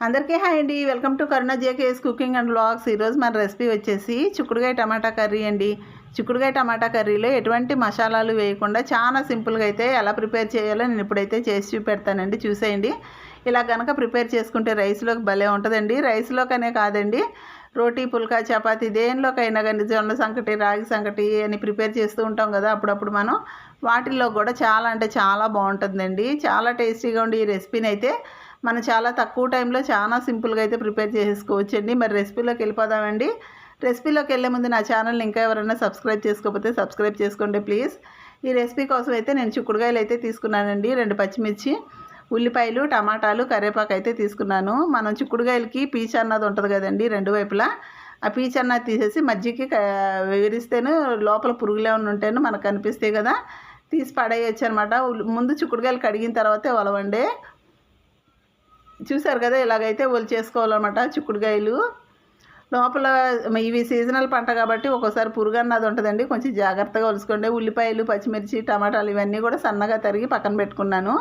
అందరికీ హాయ్ అండి. Welcome to Karuna JKS cooking and blogs ఈరోజు మన రెసిపీ వచ్చేసి చిక్కుడుగాయ టమాటా కర్రీ అండి. చిక్కుడుగాయ టమాటా కర్రీలో ఎటువంటి మసాలాలు వేయకుండా చాలా సింపుల్గా అయితే ఎలా ప్రిపేర్ చేయాలో నేను ఇప్పుడైతే చేసి చూపెడతానండి. చూసేయండి. ఇలా కనుక ప్రిపేర్ చేసుకుంటే రైస్లోకి భలే ఉంటుందండి. రైస్లోకనే కాదండి. రోటీ పుల్కా చపాతీ దేనిలోకైనా కానీ జొన్న సంకటి రాగి సంకటి అని ప్రిపేర్ చేస్తూ ఉంటాం కదా అప్పుడప్పుడు మనం. వాటిల్లో కూడా చాలా అంటే చాలా బాగుంటుందండి. చాలా టేస్టీగా ఉండి ఈ రెసిపీని అయితే మనం చాలా తక్కువ టైంలో చాలా సింపుల్గా అయితే ప్రిపేర్ చేసుకోవచ్చండి. మరి రెసిపీలోకి వెళ్ళిపోదామండి. రెసిపీలోకి వెళ్ళే ముందు నా ఛానల్ని ఇంకా ఎవరైనా సబ్స్క్రైబ్ చేసుకోకపోతే సబ్స్క్రైబ్ చేసుకోండి ప్లీజ్. ఈ రెసిపీ కోసం అయితే నేను చిక్కుడుకాయలు అయితే తీసుకున్నానండి. రెండు పచ్చిమిర్చి ఉల్లిపాయలు టమాటాలు కరివేపాకు అయితే తీసుకున్నాను. మనం చిక్కుడుకాయలకి పీచ్ అన్నది ఉంటుంది కదండి రెండు వైపులా. ఆ పీచ్ అన్నది తీసేసి మజ్జిగకి విరిస్తేనే లోపల పురుగులు ఏమైనా ఉంటేను మనకు కనిపిస్తాయి కదా. తీసి పడేయచ్చు అనమాట ముందు చిక్కుడుకాయలు కడిగిన తర్వాతే ఒలవండి చూసారు కదా ఇలాగైతే ఒలి చేసుకోవాలన్నమాట చిక్కుడుకాయలు. లోపల ఇవి సీజనల్ పంట కాబట్టి ఒక్కోసారి పురుగు అన్నది ఉంటుందండి కొంచెం జాగ్రత్తగా ఒలుసుకోండి ఉల్లిపాయలు పచ్చిమిర్చి టమాటాలు ఇవన్నీ కూడా సన్నగా తరిగి పక్కన పెట్టుకున్నాను.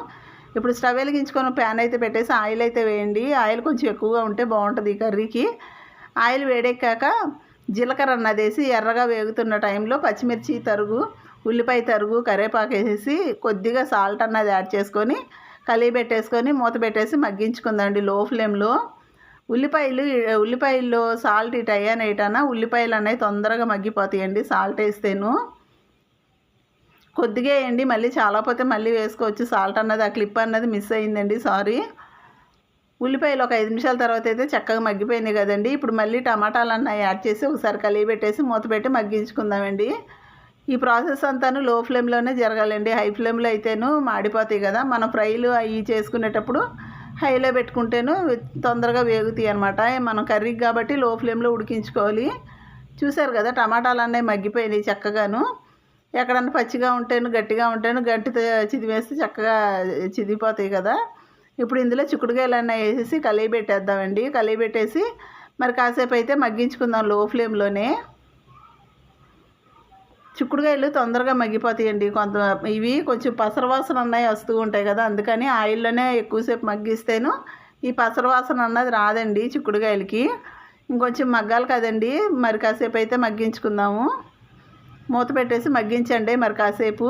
ఇప్పుడు స్టవ్ వెలిగించుకొని ప్యాన్ అయితే పెట్టేసి ఆయిల్ అయితే వేయండి. ఆయిల్ కొంచెం ఎక్కువగా ఉంటే బాగుంటుంది ఈ కర్రీకి. ఆయిల్ వేడెక్కాక జీలకర్ర అన్నది వేసి ఎర్రగా వేగుతున్న టైంలో పచ్చిమిర్చి తరుగు ఉల్లిపాయ తరుగు కరివేపాకు వేసేసి కొద్దిగా సాల్ట్ అన్నది యాడ్ చేసుకొని కలిగి పెట్టేసుకొని మూత పెట్టేసి మగ్గించుకుందండి లో ఫ్లేమ్లో. ఉల్లిపాయలు ఉల్లిపాయల్లో సాల్ట్ ఇటు అయ్యాను ఇటనా ఉల్లిపాయలు అనేవి తొందరగా మగ్గిపోతాయండి సాల్ట్ వేస్తేను. కొద్దిగా వేయండి మళ్ళీ చాలా పోతే మళ్ళీ వేసుకోవచ్చు. సాల్ట్ అన్నది ఆ క్లిప్ అన్నది మిస్ అయిందండి సారీ. ఉల్లిపాయలు ఒక ఐదు నిమిషాల తర్వాత అయితే చక్కగా మగ్గిపోయింది కదండి. ఇప్పుడు మళ్ళీ టమాటాలు అన్న యాడ్ చేసి ఒకసారి కలిగి పెట్టేసి మూత పెట్టి మగ్గించుకుందామండి. ఈ ప్రాసెస్ అంతాను లో ఫ్లేమ్లోనే జరగాలండి. హై ఫ్లేమ్లో అయితేను మాడిపోతాయి కదా. మనం ఫ్రైలు అవి చేసుకునేటప్పుడు హైలో పెట్టుకుంటేను తొందరగా వేగుతాయి అనమాట మనం కర్రీకి కాబట్టి లో ఫ్లేమ్లో ఉడికించుకోవాలి. చూసారు కదా టమాటాలు అన్నీ మగ్గిపోయినాయి చక్కగాను. ఎక్కడన్నా పచ్చిగా ఉంటేను గట్టిగా ఉంటేను గట్టి చిదివేస్తే చక్కగా చిదిగిపోతాయి కదా. ఇప్పుడు ఇందులో చిక్కుడుకాయలు అన్నీ వేసేసి కలిగి పెట్టేద్దామండి కలిగి పెట్టేసి మరి కాసేపు అయితే మగ్గించుకుందాం లో ఫ్లేమ్లోనే చిక్కుడుకాయలు తొందరగా మగ్గిపోతాయండి. కొంత ఇవి కొంచెం పసరవాసన అన్నవి వస్తూ ఉంటాయి కదా అందుకని ఆయిల్లోనే ఎక్కువసేపు మగ్గిస్తేను ఈ పసరవాసన అన్నది రాదండి చిక్కుడుకాయలకి ఇంకొంచెం మగ్గాలి కదండి మరి కాసేపు అయితే మగ్గించుకుందాము. మూత పెట్టేసి మగ్గించండి మరి కాసేపు.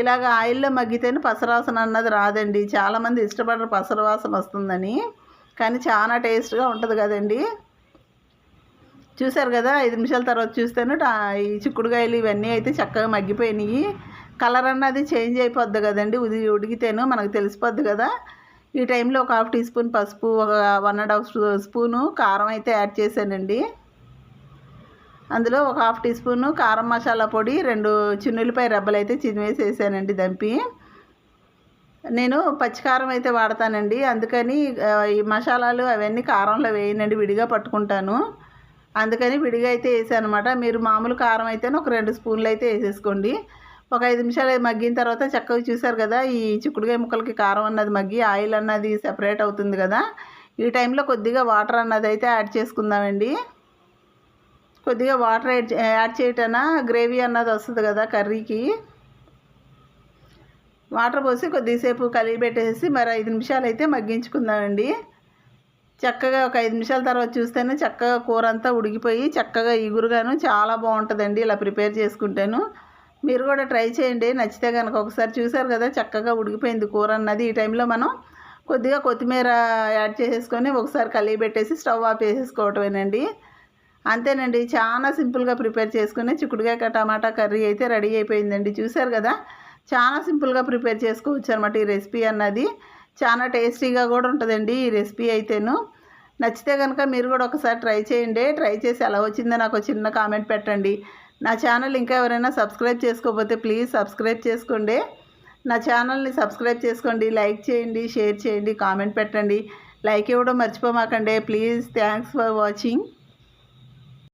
ఇలాగ ఆయిల్లో మగ్గితేనే పసరవాసన అన్నది రాదండి. చాలామంది ఇష్టపడరు పసరవాసన వస్తుందని కానీ చాలా టేస్ట్గా ఉంటుంది కదండి. చూసారు కదా ఐదు నిమిషాల తర్వాత చూస్తేనే. ఈ చిక్కుడుకాయలు ఇవన్నీ అయితే చక్కగా మగ్గిపోయినాయి. కలర్ అన్నది చేంజ్ అయిపోద్ది కదండి. ఉది ఉడికితేను మనకు తెలిసిపోద్ది కదా. ఈ టైంలో ఒక హాఫ్ టీ స్పూన్ పసుపు ఒక వన్ అండ్ హాఫ్ స్పూను కారం అయితే యాడ్ చేశానండి. అందులో ఒక హాఫ్ టీ స్పూను కారం మసాలా పొడి రెండు చిన్నులపై రెబ్బలు అయితే చినివేసేసానండి దంపి. నేను పచ్చికారం అయితే వాడతానండి. అందుకని ఈ మసాలాలు అవన్నీ కారంలో వేయనండి విడిగా పట్టుకుంటాను. అందుకని విడిగా అయితే వేసానమాట. అనమాట మీరు మామూలు కారం అయితే ఒక రెండు స్పూన్లు అయితే వేసేసుకోండి. ఒక ఐదు నిమిషాలు మగ్గిన తర్వాత చక్కగా చూసారు కదా ఈ చిక్కుడుకాయ ముక్కలకి కారం అన్నది మగ్గి ఆయిల్ అన్నది సెపరేట్ అవుతుంది కదా. ఈ టైంలో కొద్దిగా వాటర్ అన్నది అయితే యాడ్ చేసుకుందామండి. కొద్దిగా వాటర్ యాడ్ యాడ్ చేయటన గ్రేవీ అన్నది వస్తుంది కదా కర్రీకి. వాటర్ పోసి కొద్దిసేపు కలిగి పెట్టేసి మరి ఐదు నిమిషాలు అయితే మగ్గించుకుందామండి. చక్కగా ఒక ఐదు నిమిషాల తర్వాత చూస్తేనే చక్కగా కూర అంతా ఉడికిపోయి చక్కగా ఇగురుగాను చాలా బాగుంటుందండి ఇలా ప్రిపేర్ చేసుకుంటాను. మీరు కూడా ట్రై చేయండి. నచ్చితే కనుక ఒకసారి చూసారు కదా చక్కగా ఉడికిపోయింది కూర అన్నది. ఈ టైంలో మనం కొద్దిగా కొత్తిమీర యాడ్ చేసేసుకొని ఒకసారి కలిగి పెట్టేసి స్టవ్ ఆఫ్ వేసేసుకోవటమేనండి అంతేనండి. చాలా సింపుల్గా ప్రిపేర్ చేసుకుని చిక్కుడుకాయ టమాటా కర్రీ అయితే రెడీ అయిపోయిందండి. చూసారు కదా చాలా సింపుల్గా ప్రిపేర్ చేసుకోవచ్చు అనమాట ఈ రెసిపీ అన్నది. చాలా టేస్టీగా కూడా ఉంటుందండి ఈ రెసిపీ అయితేను. నచ్చితే కనుక మీరు కూడా ఒకసారి ట్రై చేయండి. ట్రై చేసి ఎలా వచ్చిందో నాకు చిన్న కామెంట్ పెట్టండి. నా ఛానల్ ఇంకా ఎవరైనా సబ్స్క్రైబ్ చేసుకోకపోతే ప్లీజ్ సబ్స్క్రైబ్ చేసుకోండి. నా ఛానల్ని సబ్స్క్రైబ్ చేసుకోండి. లైక్ చేయండి షేర్ చేయండి కామెంట్ పెట్టండి. లైక్ ఇవ్వడం మర్చిపోమాకండి. Please thanks for watching.